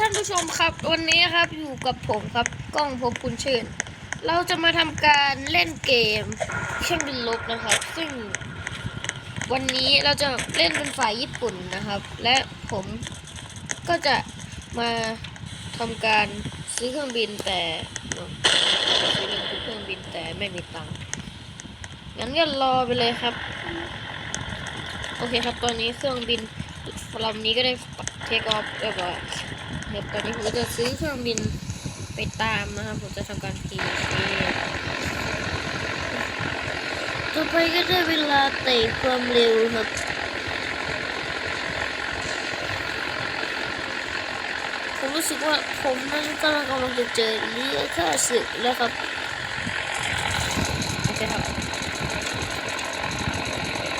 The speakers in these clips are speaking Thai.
ท่านผู้ชมครับ วันนี้ครับอยู่กับผมครับกล้องภพคุณเชื่นเราจะมาทำการเล่นเกมเครื่องบินลบนะครับ ซึ่ง วันนี้เราจะเล่นเป็นฝ่ายญี่ปุ่นนะครับ และผมก็จะมาทำการซื้อเครื่องบินแต่ซื้อเครื่องบินแต่ไม่มีตังค์งั้นก็รอไปเลยครับ โอเคครับตอนนี้เครื่องบินลำนี้ก็ได้เทคออฟเรียบร้อย ครับตอนนี้ผมก็จะซื้อเครื่องบินไปตามนะครับ ผมจะทำการพีต่อไปก็ได้เวลาเตะความเร็วครับผมรู้สึกว่าผมนั้นกำลังกำลังจะเจอเรือข้าศึกแล้วครับโอเคครับ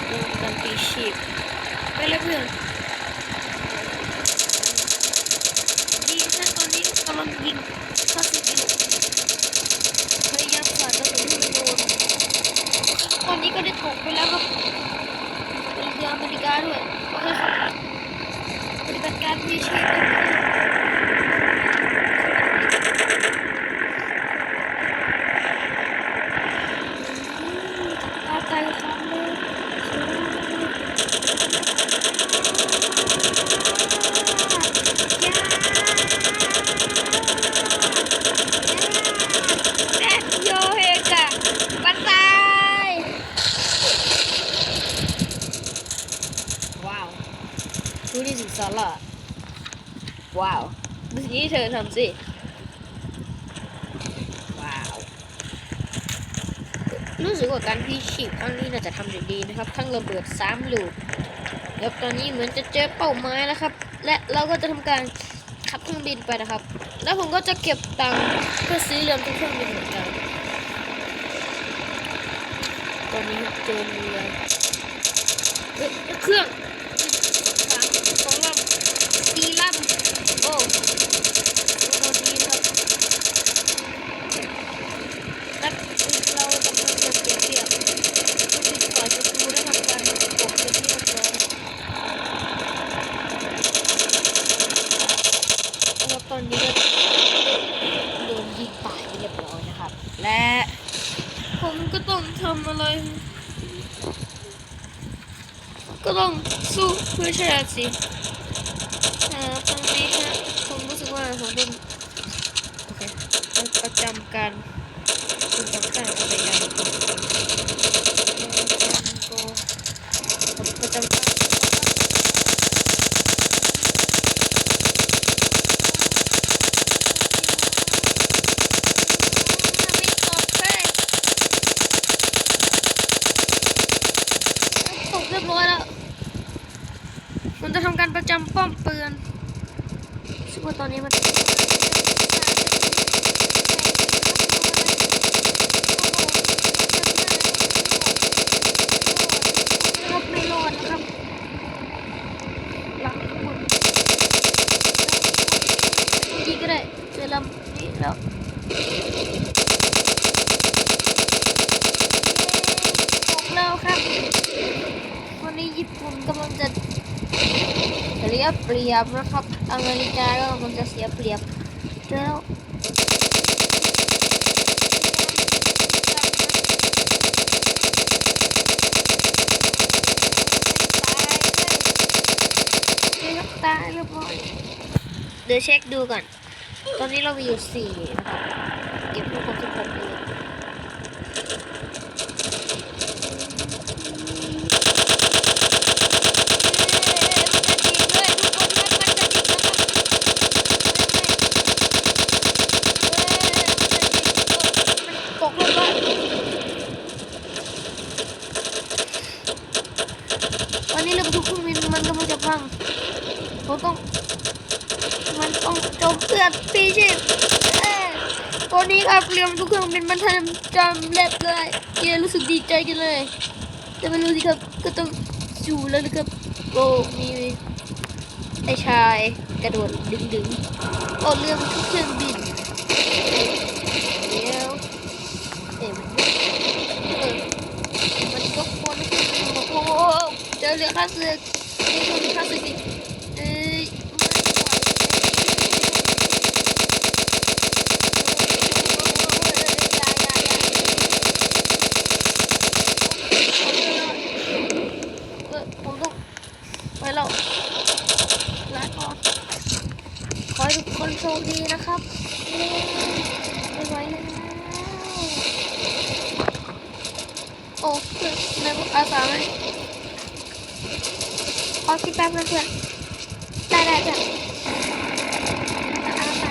เริ่มการตีชีพไปเลยเพื่อน ยิงนะต มันยิงข้าศึกอยู่พยายามฝ่ากระสุนให้มันโดนตอนนี้ก็ได้ตกไปแล้วครับเป็นเรืออเมริกาด้วยโอเคครับปฏิบัติการที่ชีพตาใจครับเลยแม่โยเฮกะปัสไซว้าวดูนี่สิสาระ ว้าวดูนี่เธอทำสิ ว้าว รู้สึกว่าการพี่ชีพครั้งนี้น่าจะทำได้ดีนะครับ ทั้งระเบิดสามลูก แล้วตอนนี้เหมือนจะเจอเป้าหมายแล้วครับ และเราก็จะทำการขับเครื่องบินไปนะครับ แล้วผมก็จะเก็บตังค์เพื่อซื้อเรือทุกเครื่องบินเหมือนกันตอนนี้เจอเรือเครื่องสามสองลำสี่ลำโอ้ตอนนี้ครับและเรากำลังจะเปรียบเทียบผู้ติดต่อศัตรูได้ทำการปกเป็นที่เรียบร้อยแล้วตอนนี้ก็โดนยิงตายไปเรียบร้อยนะครับ และผมก็ต้องทำอะไร ก็ต้องสู้เพื่อชนะสิอ่าตรงนี้ฮะ ว่าผมเป็นโอเคประจำการคุณต้องการอะไรอย่างก็ประจำการไม่ตกเลยตกเรียบร้อยแล้ว มันจะทำการประจำป้อมปืน ซึ่งว่าตอนนี้มันครับไม่รอดนะครับหลังข้างบนดีก็ได้เจอลำนี้แล้วตกแล้วครับ วันนี้ญี่ปุ่นกำลังจะ ยเปรียบนะครับ อเมริกาก็กำลังจะเสียเปรียบแล้วตายเรียบร้อยเดี๋ยวเช็คดูก่อน ตอนนี้เรามีอยู่สี่นะครับ เก็บทุกคนทุกคนเลยตกลงมาตอนนี้เรือทุกเครื่องบินมันกำลังจะพัง เรา ต้อง มันต้องจมเพื่อนปีชีพเอ้ยตัวนี้ครับเรียมทุกเครื่องบินมันทำจำเล็บเลยเกียรู้สึกดีใจกันเลย แต่ไม่รู้สิครับก็ต้องอยู่แล้วนะครับโอ้มีไอชายกระโดดดึงดึงโอ้เรือมันทุกเครื่องบินเดี๋ยวเอ้ยมันเออมันยกคนขึ้นมาโอ้เจอเรือข้าศึกนี่คือข้าศึกสิ เอ้ยไม่ไหว ให้ทุกคนโชคดีนะครับไปไวแล้วโอ้เพื่อนนายบอกอาสาไหมขอคิดแป๊บนะเพื่อนได้ได้จ้ะอาสา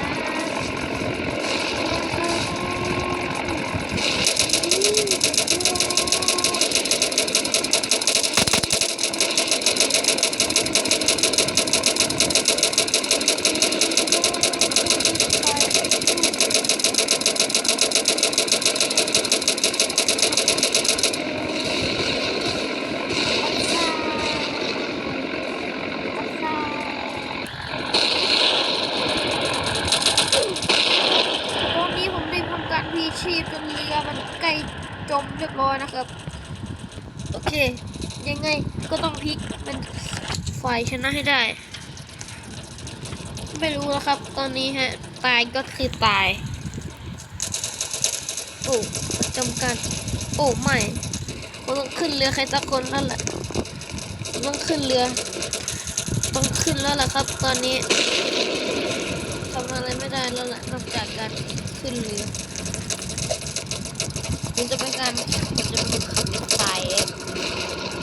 ตอนนี้ผมได้ทำการพีชีพ จนเรือมันใกล้จมเรียบร้อยนะครับ โอเค ยังไงก็ต้องพลิกเป็นฝ่ายชนะให้ได้ ไม่รู้แล้วครับ ตอนนี้ฮะ ตายก็คือตาย โอ้จำการโอ้ไม่ผมต้องขึ้นเรือใครสักคนแล้วแหละต้องขึ้นเรือ ต้องขึ้นแล้วแหละครับ ตอนนี้ทำอะไรไม่ได้แล้วแหละนอกจากการขึ้นเรือ มันจะเป็นการมันจะเป็นขับรถไฟ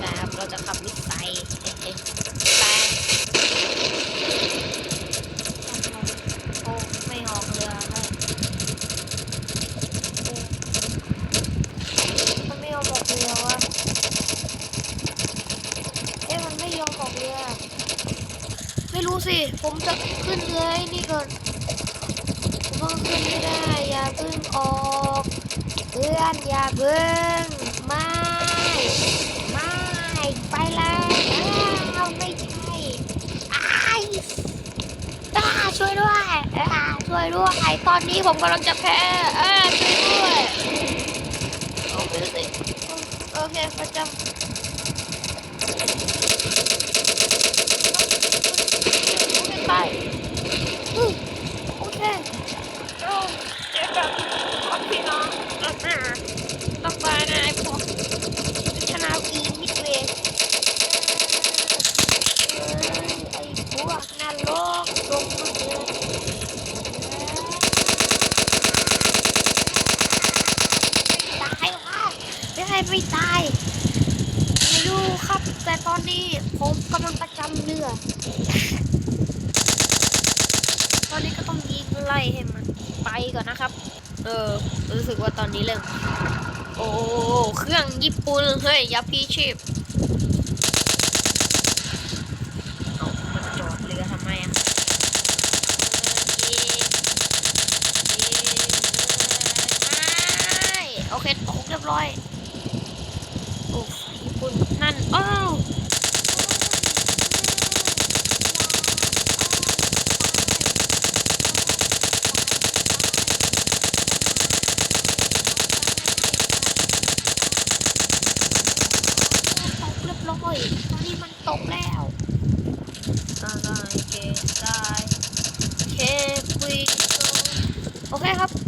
นะครับเราจะขับรถไฟเอ๊ะไปโอ้ไม่ออกเรือแล้วโอ้มันไม่ยอมออกเรือวะเอ๊ะมันไม่ยอมออกเรือไม่รู้สิ ผมจะขึ้นเรือไอ้นี่ก่อนผมต้องขึ้นไม่ได้ อย่าเพิ่งออก เพื่อนอย่าเพิ่งไม่ไม่ไปแล้วอ้าวไม่ใช่อ้ายอ้าช่วยด้วยอ้าช่วยด้วยตอนนี้ผมกำลังจะแพ้อ้าช่วยด้วยโอเคสิโอเคประจำไปอืมโอเคเราเจ็บแบบขอบพี่น้ องต้องไปนะไอ้พวกชนะอีมิดเวย์เอ้ยไอ้พวกนรกลงมาเลยตายวะไม่ให้ไม่ตายไม่รู้ครับ แต่ตอนนี้ผมกำลังประจำเรือตอนนี้ก็ต้องยิงไล่ให้มันไปก่อนนะครับ เออ รู้สึกว่าตอนนี้เริ่ม โอ้เครื่องญี่ปุ่นเฮ้ยอยับพีชีพเอามันจอดเรือทำไมอะเออยิงยิงเลยไม่โอเคตกเรียบร้อย โอ้ญี่ปุ่น นั่นอ้าวตกเรียบร้อยตอนนี้มันตกแล้วได้เกได้เควี โอเคครับ